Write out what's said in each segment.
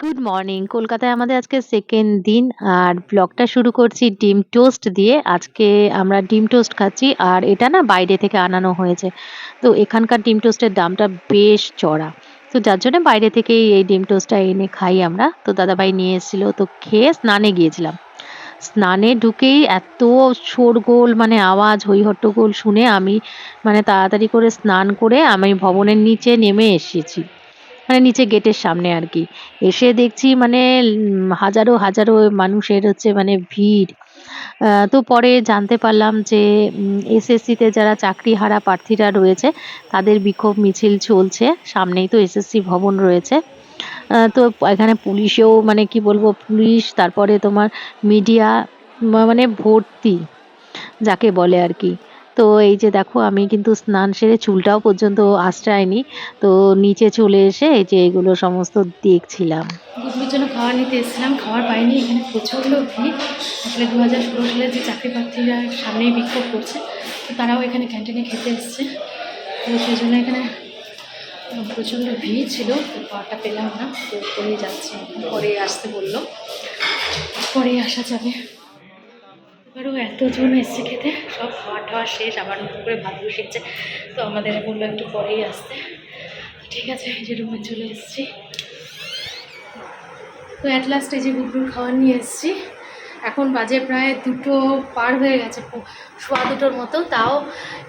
Good morning কলকাতায় আমাদের আজকে সেকেন্ড দিন, আর ব্লগটা শুরু করছি ডিম টোস্ট দিয়ে। আজকে আমরা ডিম টোস্ট খাচ্ছি, আর এটা না বাইরে থেকে আনানো হয়েছে। তো এখানকার ডিম টোস্টের দামটা বেশ চড়া। তো যার জন্য বাইরে থেকেই এই ডিম টোস্টটা এনে খাই আমরা। তো দাদাভাই নিয়ে এসেছিল, তো খেয়ে স্নানে গিয়েছিলাম। স্নানে ঢুকেই এত শোরগোল মানে আওয়াজ হই হট্টগোল শুনে আমি মানে তাড়াতাড়ি করে স্নান করে আমি ভবনের নিচে নেমে এসেছি। মানে নিচে গেটের সামনে আর কি এসে দেখছি মানে হাজারো হাজারো মানুষের হচ্ছে মানে ভিড়। তো পরে জানতে পারলাম যে এসএসসিতে যারা চাকরিহারা প্রার্থীরা রয়েছে, তাদের বিক্ষোভ মিছিল চলছে। সামনেই তো এসএসসি ভবন রয়েছে। তো এখানে পুলিশেও মানে কি বলব, পুলিশ, তারপরে তোমার মিডিয়া মানে ভর্তি, যাকে বলে আর কি তো এই যে দেখো, আমি কিন্তু স্নান সেরে চুলটাও পর্যন্ত আশ্রয়নি। তো নিচে চলে এসে এই যে এগুলো সমস্ত দেখছিলাম। গুডলির জন্য খাবার নিতে এসেছিলাম খাবার পাইনি, এখানে প্রচণ্ড ভিড়। আসলে দু হাজার ষোলো সালে যে চাকরি প্রার্থীরা সামনেই বিক্ষোভ করছে, তো তারাও এখানে ক্যান্টিনে খেতে এসছে। তো সেই জন্য এখানে প্রচণ্ড ভিড় ছিল, তো খাবারটা পেলাম না, তো পরে যাচ্ছি। পরে আসতে বলল। পরে আসা যাবে। এবারও এতজন এসছে খেতে। সব খাওয়া টাওয়া শেষ, আবার নতুন করে ভাত বসিয়েছে। তো আমাদের বলল একটু পরেই আসতে। ঠিক আছে যে রুমে চলে এসেছি। তো অ্যাট লাস্ট এই যে গুগলুর খাবার নিয়ে এসেছি। এখন বাজে প্রায় দুটো পার হয়ে গেছে সোয়া দুটোর মতো। তাও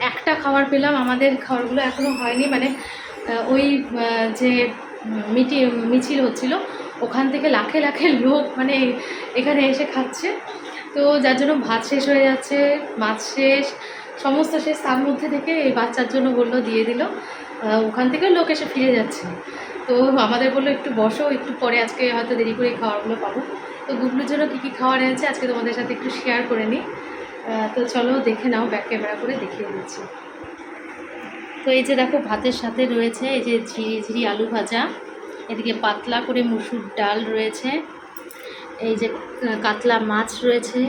একটা খাবার পেলাম, আমাদের খাবারগুলো এখনও হয়নি। মানে ওই যে মিটি, মিছিল হচ্ছিল, ওখান থেকে লাখে লাখে লোক মানে এখানে এসে খাচ্ছে। তো যার জন্য ভাত শেষ হয়ে যাচ্ছে, মাছ শেষ, সমস্ত শেষ তার মধ্যে থেকে এই বাচ্চার জন্য বলল, দিয়ে দিল। ওখান থেকেও লোক এসে ফিরে যাচ্ছে। তো আমাদের বলল, একটু বসো, একটু পরে আজকে হয়তো দেরি করে খাবারগুলো পাবো। তো গুগলুর জন্য কী কী খাবার এনেছে, আজকে তোমাদের সাথে একটু শেয়ার করে নিই। তো চলো দেখে নাও ব্যাক ক্যামেরা করে দেখিয়ে দিচ্ছি। তো এই যে দেখো, ভাতের সাথে রয়েছে এই যে ঝিরি ঝিরি আলু ভাজা। এদিকে পাতলা করে মুসুর ডাল রয়েছে। এই যে কাতলা মাছ রয়েছে।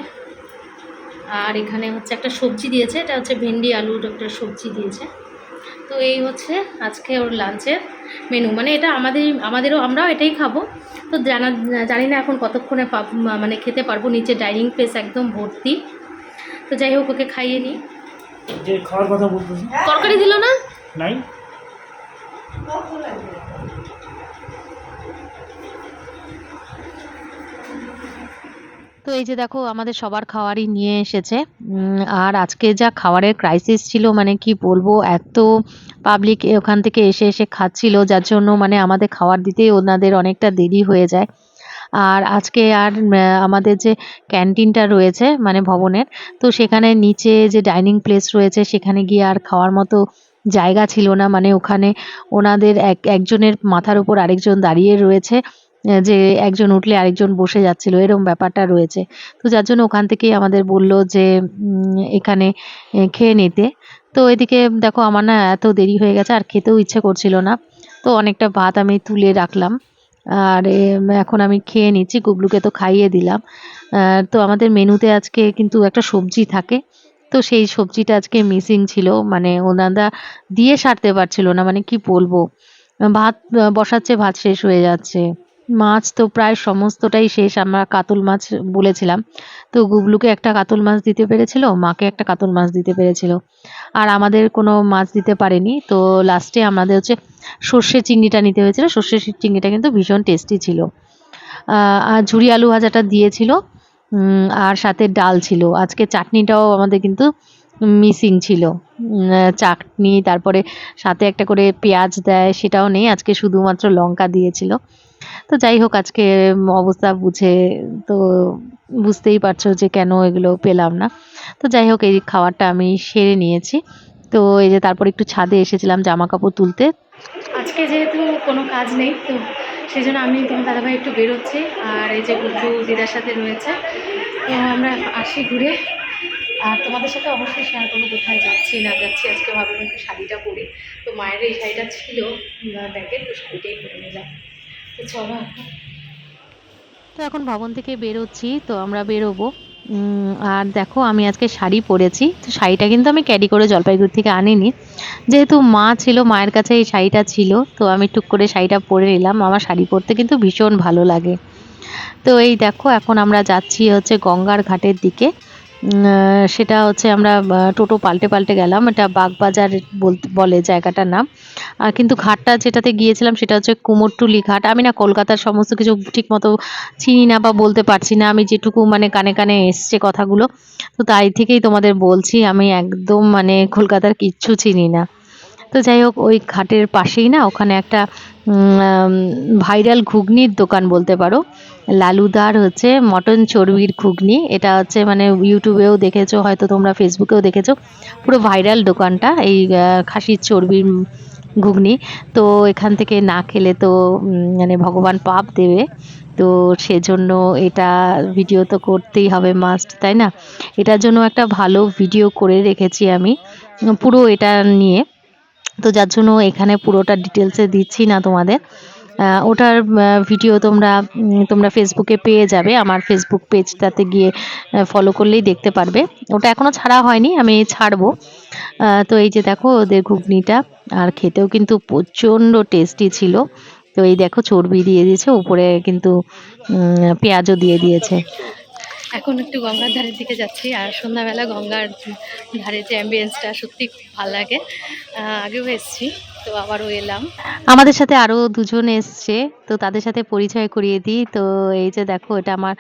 আর এখানে হচ্ছে একটা সবজি দিয়েছে এটা হচ্ছে ভেন্ডি আলুর একটা সবজি দিয়েছে। তো এই হচ্ছে আজকে ওর লাঞ্চের মেনু মানে এটা আমাদের আমাদেরও আমরাও এটাই খাব। তো জানা জানি না এখন কতক্ষণে পাব মানে খেতে পারব। নিচে ডাইনিং প্লেস একদম ভর্তি। তো যাই হোক ওকে খাইয়ে নিই। খাওয়ার কথা বলতেছি। তরকারি দিল না? নাই। তো এই যে দেখো, আমাদের সবার খাবারই নিয়ে এসেছে। আর আজকে যা খাবারের ক্রাইসিস ছিল মানে কি বলব, এত পাবলিক ওখান থেকে এসে এসে খাচ্ছিল, যার জন্য মানে আমাদের খাবার দিতেই ওনাদের অনেকটা দেরি হয়ে যায়। আর আজকে আর আমাদের যে ক্যান্টিনটা রয়েছে মানে ভবনের, তো সেখানে নিচে যে ডাইনিং প্লেস রয়েছে, সেখানে গিয়ে আর খাওয়ার মতো জায়গা ছিল না। মানে ওখানে ওনাদের এক, একজনের মাথার উপর আরেকজন দাঁড়িয়ে রয়েছে। যে একজন উঠলে আরেকজন বসে যাচ্ছিল এরকম ব্যাপারটা রয়েছে। তো যার জন্য ওখান থেকেই আমাদের বলল যে এখানে খেয়ে নিতে। তো এদিকে দেখো আমার না এত দেরি হয়ে গেছে, আর খেতেও ইচ্ছে করছিল না। তো অনেকটা ভাত আমি তুলে রাখলাম। আর এখন আমি খেয়ে নিচ্ছি, গুবলুকে তো খাইয়ে দিলাম। তো আমাদের মেনুতে আজকে কিন্তু একটা সবজি থাকে। তো সেই সবজিটা আজকে মিসিং ছিল মানে ওনারা দিয়ে সারতে পারছিল না মানে কি বলব? ভাত, বসাচ্ছে, ভাত শেষ হয়ে যাচ্ছে। মাছ তো প্রায় সমস্তটাই শেষ, আমরা কাতল মাছ বলেছিলাম। তো গুবলুকে একটা কাতল মাছ দিতে পেরেছিল, মাকে একটা কাতল মাছ দিতে পেরেছিল। আর আমাদের কোনো মাছ দিতে পারেনি। তো লাস্টে আমাদের হচ্ছে সর্ষে চিংড়িটা নিতে হয়েছিল। সর্ষে চিংড়িটা কিন্তু ভীষণ টেস্টি ছিল। আর ঝুরি আলু ভাজাটা দিয়েছিল আর সাথে ডাল ছিল। আজকে চাটনিটাও আমাদের কিন্তু মিসিং ছিল। চাটনি, তারপরে সাথে একটা করে পেঁয়াজ দেয়, সেটাও নেই। আজকে শুধুমাত্র লঙ্কা দিয়েছিল। তো যাই হোক, আজকে অবস্থা বুঝে, তো বুঝতেই পারছ যে কেন এগুলো পেলাম না। তো যাই হোক, এই খাবারটা আমি সেরে নিয়েছি। তো এই যে তারপর একটু ছাদে এসেছিলাম জামা কাপড় তুলতে। আজকে যেহেতু কোনো কাজ নেই, তো সেই জন্য আমি তোমার দাদাভাই একটু বেরোচ্ছি। আর এই যে গুড্ডু দিদার সাথে রয়েছে, তো আমরা আসি ঘুরে। আর তোমাদের সাথে অবশ্যই শেয়ার করব কোথায় যাচ্ছি, না যাচ্ছি। আজকে ভাবলাম একটু শাড়িটা পরে। তো মায়ের এই শাড়িটা ছিল ব্যাগে, তো শাড়িটাই পরে নিলাম। তো এখন ভবন থেকে বেরোচ্ছি, তো আমরা বেরোবো। আর দেখো, আমি আজকে শাড়ি পরেছি। তো শাড়িটা কিন্তু আমি ক্যারি করে জলপাইগুড়ি থেকে আনিনি। যেহেতু মা ছিল, মায়ের কাছে এই শাড়িটা ছিল, তো আমি টুক করে শাড়িটা পরে নিলাম। আমার শাড়ি পরতে কিন্তু ভীষণ ভালো লাগে। তো এই দেখো, এখন আমরা যাচ্ছি হচ্ছে গঙ্গার ঘাটের দিকে। সেটা হচ্ছে আমরা টোটো পাল্টে পাল্টে গেলাম। এটা বাগবাজার বলতে বলে জায়গাটার নাম। কিন্তু ঘাটটা যেটাতে গিয়েছিলাম সেটা হচ্ছে কুমোরটুলি ঘাট। আমি না কলকাতার সমস্ত কিছু ঠিক মতো চিনি না বা বলতে পারছি না। আমি যেটুকু মানে কানে কানে এসছে কথাগুলো, তো তাই থেকেই তোমাদের বলছি, আমি একদম মানে কলকাতার কিচ্ছু চিনি না। তো যাই হোক, ওই ঘাটের পাশেই না, ওখানে একটা ভাইরাল ঘুগনির দোকান বলতে পারো। লালুদার হচ্ছে মটন চর্বির ঘুগনি। এটা হচ্ছে মানে ইউটিউবেও দেখেছ, হয়তো তোমরা ফেসবুকেও দেখেছ। পুরো ভাইরাল দোকানটা, এই খাসির চর্বির ঘুগনি। তো এখান থেকে না খেলে তো মানে ভগবান পাপ দেবে। তো সেজন্য এটা ভিডিও তো করতেই হবে মাস্ট তাই না? এটার জন্য একটা ভালো ভিডিও করে রেখেছি আমি। পুরো এটা নিয়ে। তো যার জন্য এখানে পুরোটা ডিটেলসে দিচ্ছি না তোমাদের। ওটার ভিডিও তোমরা তোমরা ফেসবুকে পেয়ে যাবে। আমার ফেসবুক পেজটাতে গিয়ে ফলো করলেই দেখতে পারবে। ওটা এখনও ছাড়া হয়নি, আমি ছাড়বো। তো এই যে দেখো ওদের ঘুগনিটা, আর খেতেও কিন্তু প্রচণ্ড টেস্টি ছিল। তো এই দেখো চর্বি দিয়ে দিয়েছে, উপরে কিন্তু পেঁয়াজও দিয়ে দিয়েছে। এখন একটু গঙ্গার ধারের দিকে যাচ্ছি আর সন্ধ্যাবেলা গঙ্গার ধারে যে অ্যাম্বিয়েন্সটা সত্যি খুব ভালো লাগে। আগেও এসেছি, তো আবারও এলাম। আমাদের সাথে আরও দুজন এসছে, তো তাদের সাথে পরিচয় করিয়ে দিই। তো এই যে দেখো, এটা আমার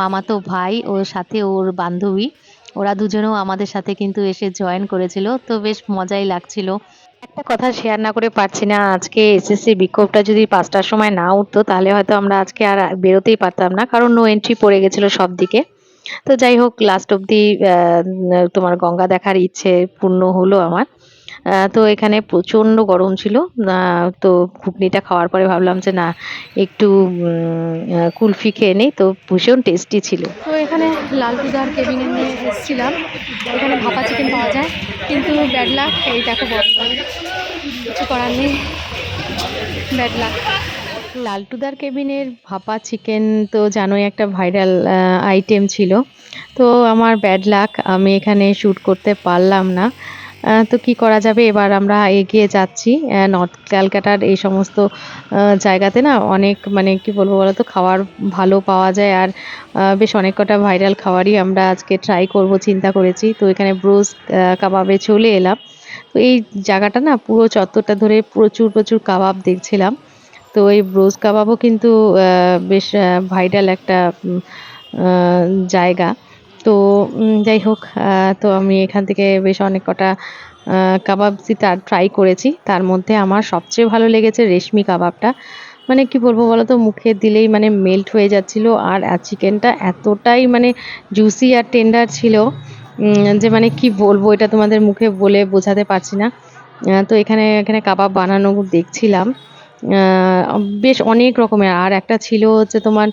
মামাতো ভাই, ওর সাথে ওর বান্ধবী। ওরা দুজনেও আমাদের সাথে কিন্তু এসে জয়েন করেছিল, তো বেশ মজাই লাগছিল। একটা কথা শেয়ার না করে পারছি না, আজকে এসএসসি বিক্ষোভটা যদি পাঁচটার সময় না উঠতো, তাহলে হয়তো আমরা আজকে আর বেরোতেই পারতাম না, কারণ নো এন্ট্রি পড়ে গেছিল সব দিকে। তো যাই হোক লাস্ট অব্দি তোমার গঙ্গা দেখার ইচ্ছে পূর্ণ হলো আমার। তো এখানে প্রচণ্ড গরম ছিল। তো ঘুগনিটা খাওয়ার পরে ভাবলাম যে, না, একটু কুলফি খেয়ে নেই। তো ভীষণ টেস্টি ছিল। তো এখানে লালটুদার কেবিনে নিয়ে এসেছিলাম। এখানে ভাপা চিকেন পাওয়া যায়। কিন্তু ব্যাড লাক এই দেখো কিছু করার নেই। ব্যাড লাক লালটুদার কেবিনের ভাপা চিকেন তো জানোই একটা ভাইরাল আইটেম ছিল। তো আমার ব্যাড লাক আমি এখানে শ্যুট করতে পারলাম না। তো কি করা যাবে? এবার আমরা এগিয়ে যাচ্ছি নর্থ ক্যালকাটার এই সমস্ত জায়গাতে না অনেক মানে কি বলব বলো তো খাবার ভালো পাওয়া যায়। আর বেশ অনেক কটা ভাইরাল খাবারই আমরা আজকে ট্রাই করব, চিন্তা করেছি। তো এখানে ব্রোজ কাবাবে চলে এলাম। তো এই জায়গাটা না পুরো চত্বরটা ধরে প্রচুর প্রচুর কাবাব দেখছিলাম। তো এই ব্রোজ কাবাবও কিন্তু বেশ ভাইরাল একটা জায়গা। তো যাই হোক তো আমি এখান থেকে বেশ অনেক কটা আহ, কাবাব তার ট্রাই করেছি। তার মধ্যে আমার সবচেয়ে ভালো লেগেছে রেশমি কাবাবটা। মানে কি বলব বলো তো মুখে দিলেই মানে মেল্ট হয়ে যাচ্ছিল আর চিকেনটা এতটাই মানে জুসি আর টেন্ডার ছিল যে মানে কি বলব এটা তোমাদের মুখে বলে বোঝাতে পারছি না। তো এখানে এখানে কাবাব বানানো দেখছিলাম। বেশ অনেক রকমের। আর একটা ছিল হচ্ছে তোমার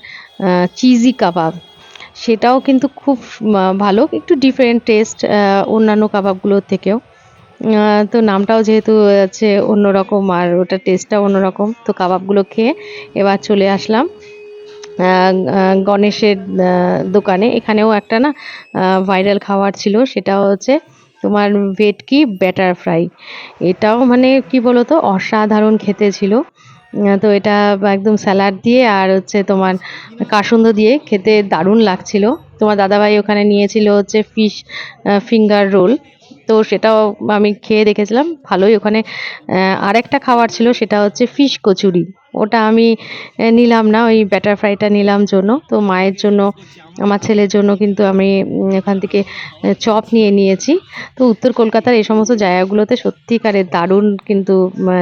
চিজি কাবাব। সেটাও কিন্তু খুব ভালো। একটু ডিফারেন্ট টেস্ট অন্যান্য কাবাবগুলোর থেকেও। তো নামটাও যেহেতু আছে অন্যরকম আর ওটা টেস্টটাও অন্যরকম, তো কাবাবগুলো খেয়ে এবার চলে আসলাম। গণেশের দোকানে। এখানেও একটা না ভাইরাল খাবার ছিল, সেটা হচ্ছে তোমার ভেটকি ব্যাটার ফ্রাই এটাও মানে কি বলতো, অসাধারণ খেতে ছিল। তো এটা একদম স্যালাড দিয়ে আর হচ্ছে তোমার কাসুন্দ দিয়ে খেতে দারুণ লাগছিল। তোমার দাদাভাই ওখানে নিয়েছিল হচ্ছে ফিশ ফিঙ্গার রোল তো সেটাও আমি খেয়ে দেখেছিলাম, ভালোই। ওখানে আরেকটা খাবার ছিল, সেটা হচ্ছে ফিশ কচুরি। ওটা আমি নিলাম না, ওই ব্যাটার ফ্রাইটা নিলাম জন্য। তো মায়ের জন্য, আমার ছেলের জন্য কিন্তু আমি এখান থেকে চপ নিয়ে নিয়েছি। তো উত্তর কলকাতার এই সমস্ত জায়গাগুলোতে সত্যিকারের দারুণ কিন্তু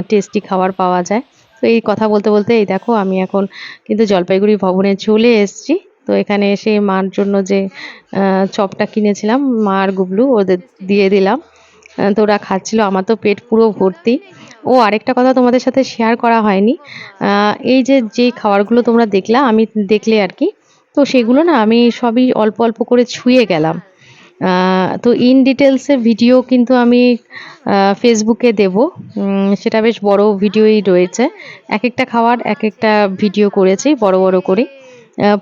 টেস্টি খাবার পাওয়া যায়। তো এই কথা বলতে বলতে এই দেখো আমি এখন কিন্তু জলপাইগুড়ি ভবনে চলে এসেছি। তো এখানে এসে মার জন্য যে চপটা কিনেছিলাম, মা আর গুবলু ওদের দিয়ে দিলাম। তো ওরা খাচ্ছিল, আমার তো পেট পুরো ভর্তি। ও আরেকটা কথা তোমাদের সাথে শেয়ার করা হয়নি। এই যে যে খাবারগুলো তোমরা দেখলা, আমি দেখলে আর কি। তো সেগুলো না আমি সবই অল্প অল্প করে ছুঁয়ে গেলাম। তো ইন ডিটেলসে ভিডিও কিন্তু আমি ফেসবুকে দেব। সেটা বেশ বড় ভিডিওই রয়েছে। এক একটা খাওয়ার এক একটা ভিডিও করেছি, বড় বড় করে।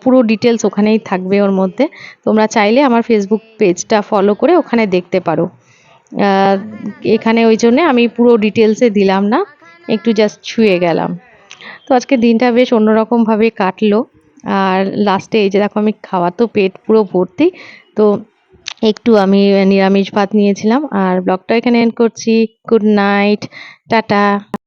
পুরো ডিটেলস ওখানেই থাকবে ওর মধ্যে। তোমরা চাইলে আমার ফেসবুক পেজটা ফলো করে ওখানে দেখতে পারো। এখানে ওই জন্যে আমি পুরো ডিটেলসে দিলাম না, একটু জাস্ট ছুঁয়ে গেলাম। তো আজকে দিনটা বেশ অন্যরকমভাবে কাটলো। আর লাস্টে এই যে দেখো আমি খাওয়া তো পেট পুরো ভর্তি। তো একটু আমি নিরামিষ ভাত নিয়েছিলাম। আর ব্লগটা এখানে এন্ড করছি। Good night tata.